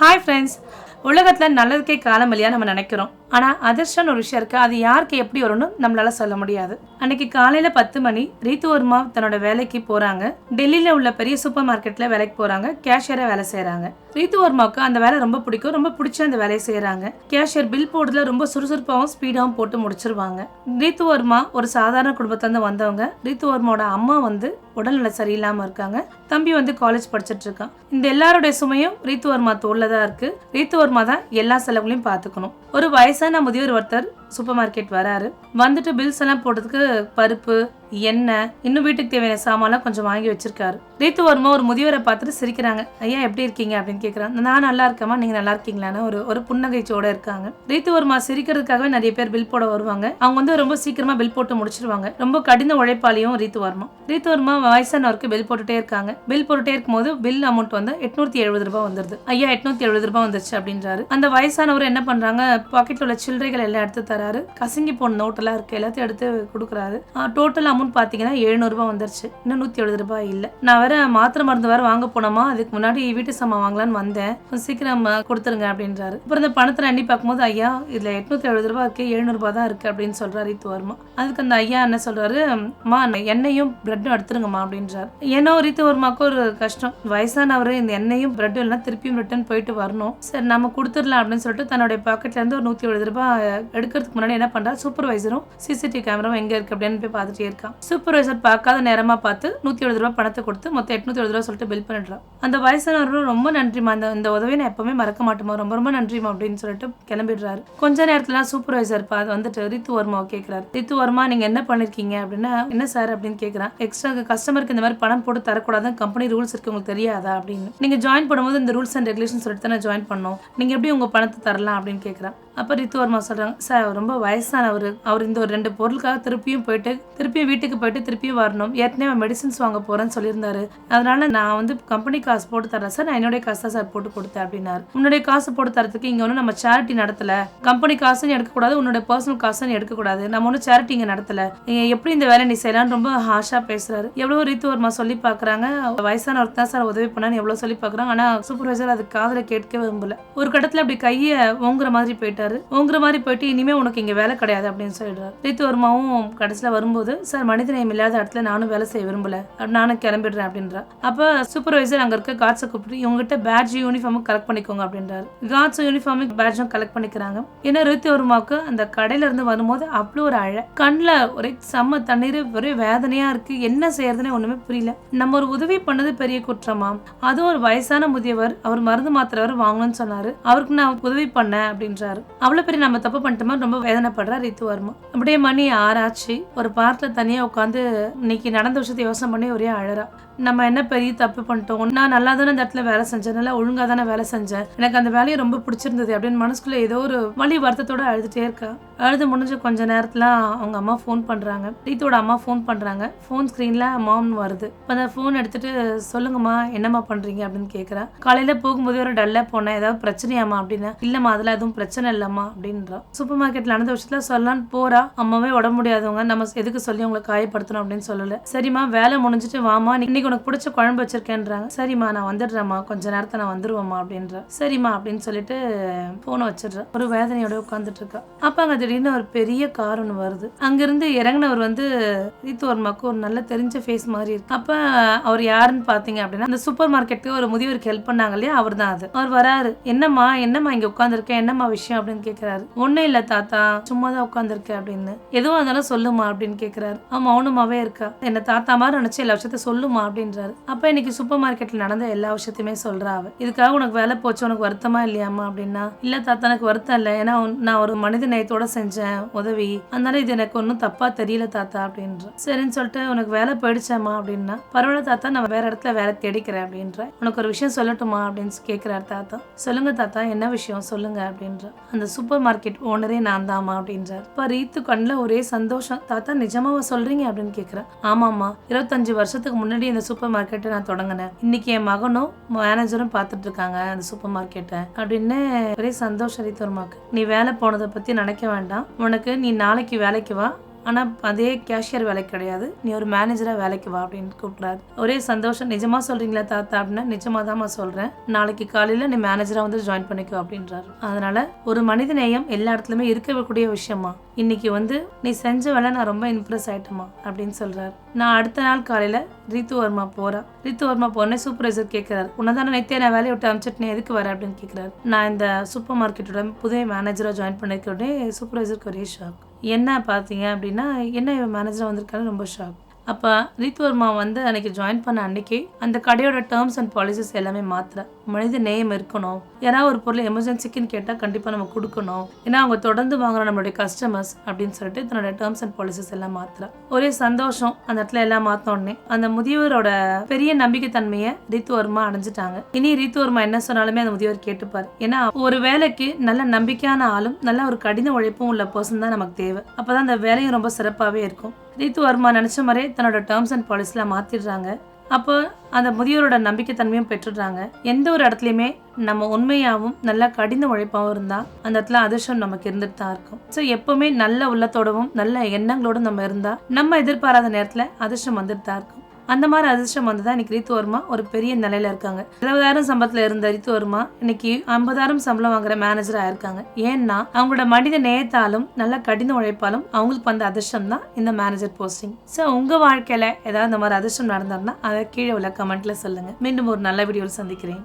Hi friends உலகத்தில் நல்லதுக்கே காலம் இல்லையா நம்ம நினைக்கிறோம். ஆனால் அதிர்ஷ்டம்னு ஒரு விஷயம் இருக்குது அது யாருக்கு எப்படி வரும்னு நம்மளால சொல்ல முடியாது. அன்னைக்கு காலையில் பத்து மணி ரீத்து வர்மா தன்னோட வேலைக்கு போகிறாங்க டெல்லியில் உள்ள பெரிய சூப்பர் மார்க்கெட்டில் வேலைக்கு போகிறாங்க கேஷியராக வேலை செய்கிறாங்க ரீத்து வர்மாவுக்கு அந்த வேலை ரொம்ப பிடிக்கும். ரொம்ப பிடிச்ச அந்த வேலையை செய்கிறாங்க கேஷியர் பில் போடுறதுல ரொம்ப சுறுசுறுப்பாகவும் ஸ்பீடாகவும் போட்டு முடிச்சிருவாங்க. ரீத்து வர்மா ஒரு சாதாரண குடும்பத்துலேருந்து வந்தவங்க. ரீத்து வர்மாவோட அம்மா வந்து உடல்நல சரியில்லாமல் இருக்காங்க. தம்பி வந்து காலேஜ் படிச்சுட்டு இருக்கான். இந்த எல்லாருடைய சுமையும் ரீத்து வர்மா தோல்ல தான் இருக்குது ரீத்து வர்மா தான் எல்லா செலவுகளையும் பார்த்துக்கணும். ஒரு வயசான முதியோர் ஒருத்தர். சூப்பர் மார்க்கெட் வராரு. வந்துட்டு பில்ஸ் எல்லாம் போடுறதுக்கு பருப்பு எண்ணெய் இன்னும் வீட்டுக்கு தேவையான சாமான்லாம் கொஞ்சம் வாங்கி வச்சிருக்காரு. ரீத்து வர்மா ஒரு முதியோரை பார்த்துட்டு சிரிக்கிறாங்க. ஐயா எப்படி இருக்கீங்க? அப்படின்னு கேட்குறாங்க நான் நல்லா இருக்கேம்மா. நீங்க நல்லா இருக்கீங்களான்னு ஒரு ஒரு புன்னகைச்சோட இருக்காங்க. ரீத்து வர்மா சிரிக்கிறதுக்காகவே நிறைய பேர் பில் போட வருவாங்க. அவங்க வந்து ரொம்ப சீக்கிரமா பில் போட்டு முடிச்சிருவாங்க. ரொம்ப கடின உழைப்பாளியும் ரீத்து வர்மா. ரீத்து வர்மா வயசானவருக்கு பில் போட்டுட்டே இருக்காங்க. பில் போட்டுட்டே இருக்கும்போது பில் அமௌண்ட் வந்து எட்நூத்தி எழுபது ரூபாய் வந்துருது. ஐயா எட்நூத்தி எழுபது ரூபாய் வந்துருச்சு அப்படின்றாரு. அந்த வயசானவர் என்ன பண்றாங்க? பாக்கெட்ல உள்ள சில்லறைகள் எல்லாம் எடுத்து தராரு கசங்கி போன நோட்டெல்லாம் இருக்கு. எல்லாத்தையும் எடுத்து கொடுக்குறாரு. டோட்டல் அமௌண்ட் பார்த்தீங்கன்னா எழுநூறுபா வந்துருச்சு. இன்னும் நூற்றி எழுபது ரூபாய் இல்லை. நான் வேற மாத்திரை மருந்து வேற வாங்க போனோமா? அதுக்கு முன்னாடி வீட்டு சாமான் வாங்கலாம்னு வந்தேன். கொஞ்சம் சீக்கிரம் கொடுத்துருங்க அப்படின்றாரு. அப்புறம் இந்த பணத்தை எண்ணி பார்க்கும்போது ஐயா இதில் எட்நூத்தி எழுபது ரூபாய் இருக்கு எழுநூறுபா தான் இருக்கு அப்படின்னு சொல்றாரு ரீத்து வர்மா. அதுக்கு அந்த ஐயா என்ன சொல்றாரு? மா எண்ணெயும் பிரெட்டும் எடுத்துருங்கம்மா அப்படின்றாரு. ஏன்னா ரீத்து வர்மாக்கு ஒரு கஷ்டம். வயசானவர் இந்த எண்ணெயும் பிரெட்டும் எல்லாம் திருப்பியும் ரிட்டர்ன் போயிட்டு வரணும். சரி நம்ம கொடுத்துடலாம் அப்படின்னு சொல்லிட்டு தன்னுடைய பாக்கெட்ல இருந்து ஒரு நூற்றி எழுபது ரூபாய் எடுக்கிறதுக்கு முன்னாடி என்ன பண்றாரு சூப்பர்வைசரும் சிசிடிவி கேமராவும் எங்க இருக்கு அப்படின்னு போய் பார்த்துட்டே இருக்கான் சூப்பர்வைசர் பார்க்காத நேரமா பார்த்து நூத்தி எழுபது ரூபாய் பணத்தை கொடுத்து மொத்தம் எட்நூத்தி எழுபது ரூபாய் சொல்லிட்டு பில் பண்ணிடுறான் அந்த வயசானவரும் ரொம்ப நன்றிமா இந்த இந்த உதவியை நான் எப்பவுமே மறக்க மாட்டோமா ரொம்ப ரொம்ப நன்றிமா அப்படின்னு சொல்லிட்டு கிளம்பிடுறாரு. கொஞ்ச நேரத்துல சூப்பர்வைசர் பா வந்துட்டு ரித்து வர்மாவை கேட்கிறாரு ரித்து வர்மா நீங்க என்ன பண்ணிருக்கீங்க? அப்படின்னா என்ன சார்? அப்படின்னு கேட்கிறான் எக்ஸ்ட்ரா கஸ்டமருக்கு இந்த மாதிரி பணம் போட்டு தரக்கூடாதுன்னு கம்பெனி ரூல்ஸ் இருக்கு. உங்களுக்கு தெரியாதா? அப்படின்னு. நீங்க ஜாயின் பண்ணும்போது இந்த ரூல்ஸ் அண்ட் ரெகுலேஷன் சொல்லிட்டு தானே ஜாயின் பண்ணோம். நீங்க எப்படி உங்க பணத்தை தரலாம்? அப்படின்னு கேட்கிறான் அப்போ ரித்துவர்மா சொல்கிறாங்க சார் அவர் ரொம்ப வயசானவர். அவர் இந்த ஒரு ரெண்டு பொருளுக்காக திருப்பியும் போயிட்டு திருப்பியும் வீட்டுக்கு போயிட்டு திருப்பியும் வரணும். ஏற்கனவே மெடிசின்ஸ் வாங்க போகிறேன்னு சொல்லியிருந்தாரு. அதனால நான் வந்து கம்பெனி காசு போட்டு தரேன். சார் நான் என்னுடைய காசு தான் சார் போட்டு கொடுத்தேன் அப்படின்னாரு. உன்னுடைய காசு போட்டு தரத்துக்கு இங்கே ஒன்றும் நம்ம சேரிட்டி நடத்தலை. கம்பெனி காசுன்னு எடுக்கக்கூடாது உன்னோட பர்சனல் காசுன்னு எடுக்கக்கூடாது. நம்ம ஒன்றும் சேரிட்டி இங்கே நடத்தலை. நீங்கள் எப்படி இந்த வேலை நீ செய்யலாம்னு ரொம்ப ஹாஷாக பேசுகிறாரு எவ்வளோ ரித்துவர்மா சொல்லி பார்க்குறாங்க வயசானவருக்கு தான் சார் உதவி பண்ணான்னு எவ்வளோ சொல்லி பார்க்குறாங்க ஆனால் சூப்பர்வைசர் அது காதில் கேட்கவே விரும்பல. ஒரு கட்டத்துல அப்படி கையை ஓங்குற மாதிரி போயிட்டார். ஓங்குற மாதிரி போயிட்டு இனிமே உனக்கு இங்க வேலை கிடையாது அப்படின்னு சொல்லிடுறாரு. ரித்துவர்மாவும் கடைசியில வரும்போது சார் மனிதநேயம் இல்லாத இடத்துல நானும் வேலை செய்ய விரும்பல. நானும் கிளம்பிடுறேன் அப்படின்றா அப்ப சூப்பர்வைசர் அங்க இருக்க கார்ட்ஸை கூப்பிட்டு இவங்ககிட்ட பேட்ஜ் யூனிஃபார்மும் கலெக்ட் பண்ணிக்கோங்க அப்படின்றாரு. கார்ட்ஸ் யூனிஃபார்மும் பேட்ஜும் கலெக்ட் பண்ணிக்கிறாங்க. ஏன்னா ரித்துவர்மாவுக்கு அந்த கடையில இருந்து வரும்போது அவ்வளோ ஒரு அழ கண்ணில் ஒரே செம்ம தண்ணீர் ஒரே வேதனையா இருக்கு. என்ன செய்யறதுன்னு ஒண்ணுமே புரியல. நம்ம ஒரு உதவி பண்ணது பெரிய குற்றமா? அதுவும் ஒரு வயசான முதியவர் அவர் மருந்து மாத்திரை வாங்கணும்னு சொன்னாரு. அவருக்கு நான் உதவி பண்ணேன் அப்படின்றாரு. அவ்வளோ பெரிய நம்ம தப்பு பண்ணிட்டோமா ரொம்ப வேதனைப்படுறா ரித்து வர்மா. அப்படியே மணி ஆறாச்சு. ஒரு பார்க்கில் தனியாக உட்காந்து இன்னைக்கு நடந்த விஷயத்தை யோசனை பண்ணி ஒரே அழறா. நம்ம என்ன பெரிய தப்பு பண்ணிட்டோம்? நான் நல்லா தானே இந்த இடத்துல வேலை செஞ்சேன். நல்லா ஒழுங்காக தானே வேலை செஞ்சேன். எனக்கு அந்த வேலையை ரொம்ப பிடிச்சிருந்தது அப்படின்னு மனசுக்குள்ளே ஏதோ ஒரு வலி வருத்தத்தோட அழுதுகிட்டே இருக்கா. அழுது முடிஞ்ச கொஞ்ச நேரத்தில் அவங்க அம்மா ஃபோன் பண்ணுறாங்க ரீத்தோட அம்மா ஃபோன் பண்ணுறாங்க ஃபோன் ஸ்க்ரீனில் மாம்னு வருது. இப்போ அந்த ஃபோன் எடுத்துகிட்டு சொல்லுங்கம்மா என்னம்மா பண்ணுறீங்க அப்படின்னு கேட்குறேன் காலையில் போகும்போது ஒரு டல்லாக போனேன். ஏதாவது பிரச்சனையாம்மா அப்படின்னா. இல்லைம்மா அதெல்லாம் எதுவும் பிரச்சனை இல்லைம்மா அப்படின்றா. சூப்பர் மார்க்கெட்டில் நடந்த விஷயத்தில் சொல்லலான்னு போகிறா அம்மாவே உடம்பு முடியாதவங்க நம்ம எதுக்கு சொல்லி உங்களை காயப்படுத்தணும் அப்படின்னு சொல்லலை. சரிம்மா வேலை முடிஞ்சிட்டு வாமா இன்னைக்கு உனக்கு பிடிச்ச குழம்பு வச்சிருக்கேன்றாங்க. சரிம்மா நான் வந்துடுறேம்மா. கொஞ்ச நேரத்தை நான் வந்துடுவேம்மா அப்படின்ற. சரிம்மா அப்படின்னு சொல்லிட்டு ஃபோனை வச்சிடுறேன் ஒரு வேதனையோட உட்காந்துட்டு இருக்கா. அப்ப திடீர்னு ஒரு பெரிய கார் ஒன்று வருது. அங்கிருந்து இறங்கினவர் வந்து ரீத்துவர்மாக்கு ஒரு நல்ல தெரிஞ்ச ஃபேஸ் மாதிரி இருக்கு. அப்ப அவர் யாருன்னு பாத்தீங்க அப்படின்னா அந்த சூப்பர் மார்க்கெட்டுக்கு ஒரு முதியவருக்கு ஹெல்ப் பண்ணாங்க இல்லையா? அவர் தான் அது. அவர் வராரு. என்னம்மா என்னம்மா இங்க உட்காந்துருக்கேன் என்னம்மா விஷயம்? அப்படின்னு கேக்குறாரு. ஒண்ணும் இல்ல தாத்தா. சும்மா தான் உட்காந்துருக்கேன் அப்படின்னு. எதுவும் இருந்தாலும் சொல்லுமா அப்படின்னு கேட்குறாரு அவன் மௌனமாவே இருக்கா? என்ன தாத்தா மாதிரி நினைச்சு எல்லா விஷயத்த சொல்லுமா அப்படின்றாரு. அப்ப இன்னைக்கு சூப்பர் மார்க்கெட்ல நடந்த எல்லா விஷயத்தையுமே சொல்றா அவ. இதுக்காக உனக்கு வேலை போச்சு? உனக்கு வருத்தமா இல்லையாம்மா? அப்படின்னா இல்ல தாத்தா எனக்கு வருத்தம் இல்லை. ஏன்னா நான் ஒரு மனித நேயத்தோட செஞ்சேன் உதவி. அதனால இது எனக்கு ஒன்றும் தப்பா தெரியல தாத்தா அப்படின்ற. சரின்னு சொல்லிட்டு உனக்கு வேலை போயிடுச்சேம்மா அப்படின்னா பரவாயில்ல தாத்தா நான் வேற இடத்துல வேலை தேடிக்கிறேன் அப்படின்ற. உனக்கு ஒரு விஷயம் சொல்லட்டுமா அப்படின்னு கேட்கிறார் தாத்தா. சொல்லுங்க தாத்தா என்ன விஷயம்? சொல்லுங்க அப்படின்ற. அந்த சூப்பர் மார்க்கெட் ஓனரே நான் தாமா அப்படின்றார். இப்ப ரீத்து கண்ணில் ஒரே சந்தோஷம். தாத்தா நிஜமாவா சொல்றீங்க? அப்படின்னு கேட்கிறேன் ஆமாம்மா. இருபத்தஞ்சு வருஷத்துக்கு முன்னாடி இந்த சூப்பர் மார்க்கெட்டை நான் தொடங்கினேன். இன்னைக்கு என் மகனும் மேனேஜரும் பார்த்துட்டு இருக்காங்க அந்த சூப்பர் மார்க்கெட்டை அப்படின்னு ஒரே சந்தோஷம் ரீத்து வர்மாக்கு நீ வேலை போனதை பத்தி நினைக்க வேண்டாம். உனக்கு நீ நாளைக்கு வேலைக்கு வா. ஆனால் அதே கேஷியர் வேலைக்கு கிடையாது. நீ ஒரு மேனேஜராக வேலைக்கு வா அப்படின்னு கூப்பிட்றாரு. ஒரே சந்தோஷம் நிஜமாக சொல்கிறீங்களா தாத்தா? அப்படின்னா நிஜமாக தான் சொல்கிறேன் நாளைக்கு காலையில் நீ மேனேஜராக வந்து ஜாயின் பண்ணிக்கோ அப்படின்றாரு. அதனால் ஒரு மனித நேயம் எல்லா இடத்துலையுமே இருக்கக்கூடிய விஷயமா இன்னைக்கு வந்து நீ செஞ்ச வேலை நான் ரொம்ப இம்ப்ரெஸ் ஆயிட்டேமா அப்படின்னு சொல்கிறாரு நான் அடுத்த நாள் காலையில் ரித்து வர்மா போகிறேன் ரித்து வர்மா போனே சூப்பர்வைசர் கேட்குறாரு உன்னதான நேத்தே நான் வேலையை விட்டு அனுப்பிச்சிட்டு நீ எதுக்கு வர? அப்படின்னு கேட்குறாரு நான் இந்த சூப்பர் மார்க்கெட்டோட புதிய மேனேஜராக ஜாயின் பண்ணிருக்க உடனே சூப்பர்வைசருக்கு ஒரே ஷாக் என்ன பார்த்தீங்க அப்படின்னா என்ன இவன் மேனேஜராக வந்திருக்காரு ரொம்ப ஷாக் அப்போ ரித்துவர்மா வந்து அன்னைக்கு ஜாயின் பண்ண அன்னைக்கு அந்த கடையோட டேர்ம்ஸ் அண்ட் பாலிசிஸ் எல்லாமே மாத்திர மனித நேயம் இருக்கணும். யாராவது ஒரு பொருள் எமர்ஜென்சிக்குன்னு கேட்டால் கண்டிப்பாக நம்ம கொடுக்கணும். ஏன்னா அவங்க தொடர்ந்து வாங்குற நம்மளுடைய கஸ்டமர்ஸ் அப்படின்னு சொல்லிட்டு தன்னோட டேர்ம்ஸ் அண்ட் பாலிசிஸ் எல்லாம் மாத்திர ஒரே சந்தோஷம் அந்த இடத்துல எல்லாம் மாத்தோடனே அந்த முதியவரோட பெரிய நம்பிக்கை தன்மையை ரித்துவர்மா அடைஞ்சிட்டாங்க. இனி ரித்துவர்மா என்ன சொன்னாலுமே அந்த முதியவர் கேட்டுப்பார். ஏன்னா ஒரு வேலைக்கு நல்ல நம்பிக்கையான ஆளும் நல்ல ஒரு கடின உழைப்பும் உள்ள பர்சன் தான் நமக்கு தேவை. அப்பதான் அந்த வேலையும் ரொம்ப சிறப்பாகவே இருக்கும். ரித்து வர்மா நினச்ச மாதிரியே தன்னோட டேர்ம்ஸ் அண்ட் பாலிசிலாம் மாற்றிடுறாங்க அப்போ அந்த முதியோரோட நம்பிக்கை தன்மையும் பெற்றுடுறாங்க. எந்த ஒரு இடத்துலையுமே நம்ம உண்மையாகவும் நல்ல கடின உழைப்பாகவும் இருந்தால் அந்த இடத்துல அதிர்ஷ்டம் நமக்கு இருந்துட்டு தான் இருக்கும். ஸோ எப்போவுமே நல்ல உள்ளத்தோடவும் நல்ல எண்ணங்களோடும் நம்ம இருந்தால் நம்ம எதிர்பாராத நேரத்தில் அதிர்ஷ்டம் வந்துட்டு தான் இருக்கும். அந்த மாதிரி அதிர்ஷ்டம் வந்து தான் இன்னைக்கு ரித்து வர்மா ஒரு பெரிய நிலையில இருக்காங்க. இருபதாயிரம் சம்பளத்தில் இருந்த ரித்து வர்மா இன்னைக்கு ஐம்பதாயிரம் சம்பளம் வாங்குற மேனேஜர் ஆயிருக்காங்க. ஏன்னா அவங்களோட மனித நேயத்தாலும் நல்ல கடின உழைப்பாலும் அவங்களுக்கு வந்த அதிர்ஷ்டம் தான் இந்த மேனேஜர் போஸ்டிங் ஸோ உங்க வாழ்க்கையில ஏதாவது இந்த மாதிரி அதிர்ஷ்டம் நடந்தாருன்னா அதை கீழே உள்ள கமெண்ட்ல சொல்லுங்க. மீண்டும் ஒரு நல்ல வீடியோவில் சந்திக்கிறேன்.